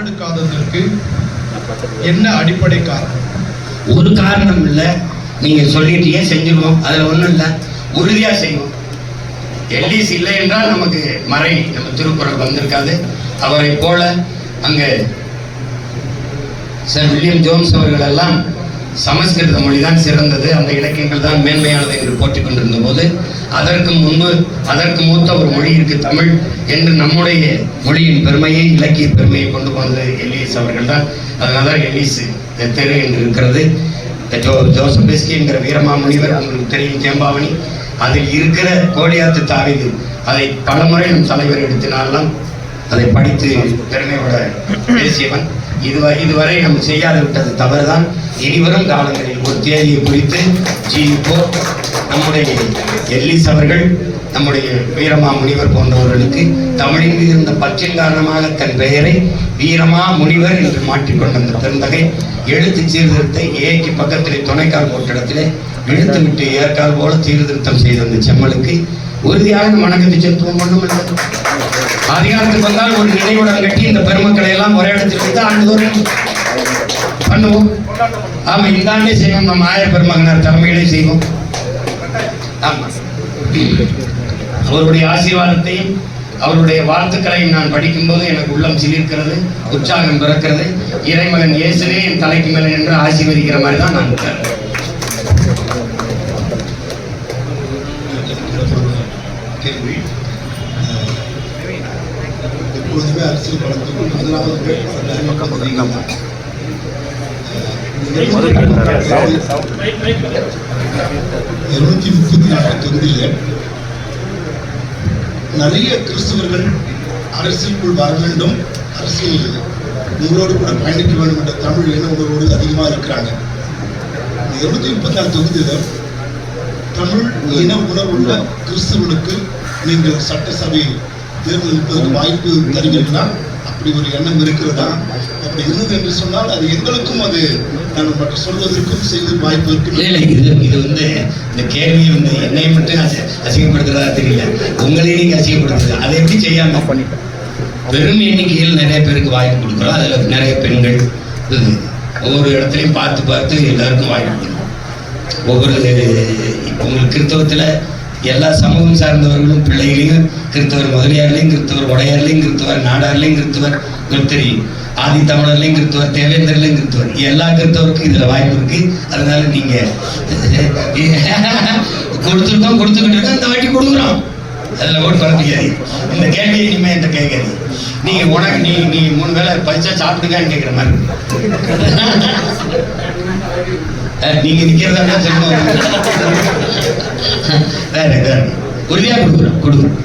முன்னெடுக்காததற்கு என்ன அடிப்படை காரணம்? ஒரு காரணம் இல்லை. நீங்க சொல்லிட்டீங்க செஞ்சிருவோம் அதுல ஒண்ணும் இல்லை. உறுதியா செய்வோம். எல்டிசி இல்லை என்றால் நமக்கு மறை நம்ம திருக்குறள் வந்திருக்காது. அவரை போல அங்க சார் வில்லியம் ஜோன்ஸ் அவர்கள் எல்லாம் சமஸ்கிருத மொழி தான் சிறந்தது. அந்த இலக்கியங்கள் தான் மேன்மையானது என்று போற்றிக் கொண்டிருந்த போது அதற்கு முன்பு அதற்கு மூத்த ஒரு மொழி இருக்கு தமிழ் என்று நம்முடைய மொழியின் பெருமையை இலக்கிய பெருமையை கொண்டு வந்தது எல்லிஸ் அவர்கள் தான். அதனால தான் எல்லிஸ் தெரு என்று இருக்கிறது. ஜோ ஜோசபெஸ்கி என்கிற வீரமாமுனிவர் உங்களுக்கு தெரியும் தேம்பாவணி அதில் இருக்கிற கோலியாத்து தாவிது அதை பலமுறை நம் தலைவர் எடுத்தினாலாம் அதை படித்து பெருமையோட பேசியவன். இதுவரை இதுவரை நம்ம செய்யாது விட்டது தவறுதான். இனிவரும் காலங்களில் ஒரு தேதியை குறித்து ஜீவிப்போம் நம்முடைய எல்லிஸ் அவர்கள் நம்முடைய வீரமா முனிவர் போன்றவர்களுக்கு தமிழில் இருந்த பற்றின் காரணமாக தன் பெயரை வீரமா முனிவர் என்று மாற்றிக்கொண்ட அந்த பெருந்தகை எழுத்து சீர்திருத்தத்தை ஏக்கு பக்கத்திலே துணைக்கால் போட்டிடத்திலே இழுத்து விட்டு ஏற்கால் போல சீர்திருத்தம் செய்த அந்த செம்மலுக்கு உறுதியாக நம்ம வணக்கத்தை செலுத்துவோம். ஒன்றும் இல்லை. அதிகாரத்துக்கு வந்தால் ஒரு நினைவுடன் கட்டி இந்த பெருமக்களை எல்லாம் ஒரே இடத்தில் வைத்து ஆண்டுதோறும் பண்ணுவோம். ஆமாம் இந்த ஆண்டே செய்வோம். நம்ம ஆய பெருமகனார் தலைமையிலே செய்வோம். ஆமாம் அவருடைய ஆசீர்வாதத்தையும் அவருடைய வாழ்த்துக்களையும் நான் படிக்கும்போது எனக்கு உள்ளம் சிலிர்க்கிறது உற்சாகம் பிறக்கிறது. இறைமகன் இயேசுவே என் தலைக்கு மேலே என்று ஆசீர்வதிக்கிற மாதிரி தான் நான் கேள்வி? எப்பொழுதுமே அரசியல் களத்துக்கும் மக்கள் பேர். இருநூத்தி முப்பத்தி நாலு தொகுதியில நிறைய கிறிஸ்தவர்கள் அரசியலுக்குள் வர வேண்டும் அரசியல் உங்களோடு கூட பயணிக்க வேண்டும் என்ற தமிழ் எண்ண உணர்வோடு அதிகமாக இருக்கிறாங்க இருநூத்தி முப்பத்தி நாலு தொகுதியில தமிழ் இன உணர்வுள்ள கிறிஸ்தவர்களுக்கு நீங்கள் சட்டசபை தேர்ந்தெடுப்பதற்கு வாய்ப்பு தருவீர்களா அப்படி ஒரு எண்ணம் இருக்கிறதா? அப்படி இருந்தது என்று சொன்னால் அது எங்களுக்கும் அது நாங்கள் மற்ற சொல்வதற்கும் செய்வதற்கு வாய்ப்பு இல்ல இருக்கு இல்ல இது இது வந்து இந்த கேள்வி வந்து என்னை மட்டும் அசி- அசிங்கப்படுத்துறதா தெரியல. உங்களையும் நீங்க அசிங்கப்படுத்துறது அதை எப்படி செய்யாம? பெரும் எண்ணிக்கையில் நிறைய பேருக்கு வாய்ப்பு கொடுக்குறோம். அதுல நிறைய பெண்கள் இது ஒவ்வொரு இடத்துலையும் பார்த்து பார்த்து எல்லாருக்கும் வாய்ப்பு கொடுக்கணும் ஒவ்வொரு இப்போ உங்களுக்கு கிறிஸ்தவத்துல எல்லா சமூகம் சார்ந்தவர்களும் பிள்ளைகளையும் கிறித்தவர் முதலியார்லையும் கிறித்தவர் உடையார்லையும் கிறித்தவர் நாடார்லையும் கிறித்தவர் கிருத்தரி தெரியும் ஆதி தமிழர்லையும் கிறித்தவர் தேவேந்தர்லையும் கிறித்தவர் எல்லா கிறித்தவருக்கும் இதுல வாய்ப்பு இருக்கு. அதனால நீங்க கொடுத்துருக்கோம் கொடுத்துக்கிட்டு இருக்கோம் இந்த வாட்டி கொடுக்குறோம். அதுல ஓட்டு குழப்பிக்காது இந்த கேள்வியை இனிமே என்கிட்ட கேட்காது நீங்க உனக்கு நீ நீ மூணு வேளை பறிச்சா சாப்பிட்டுக்கான்னு கேட்குற மாதிரி நீங்க நிக்கிறதா சொல்லுங்க உறுதியா கொடுக்குறோம் கொடுக்குறோம்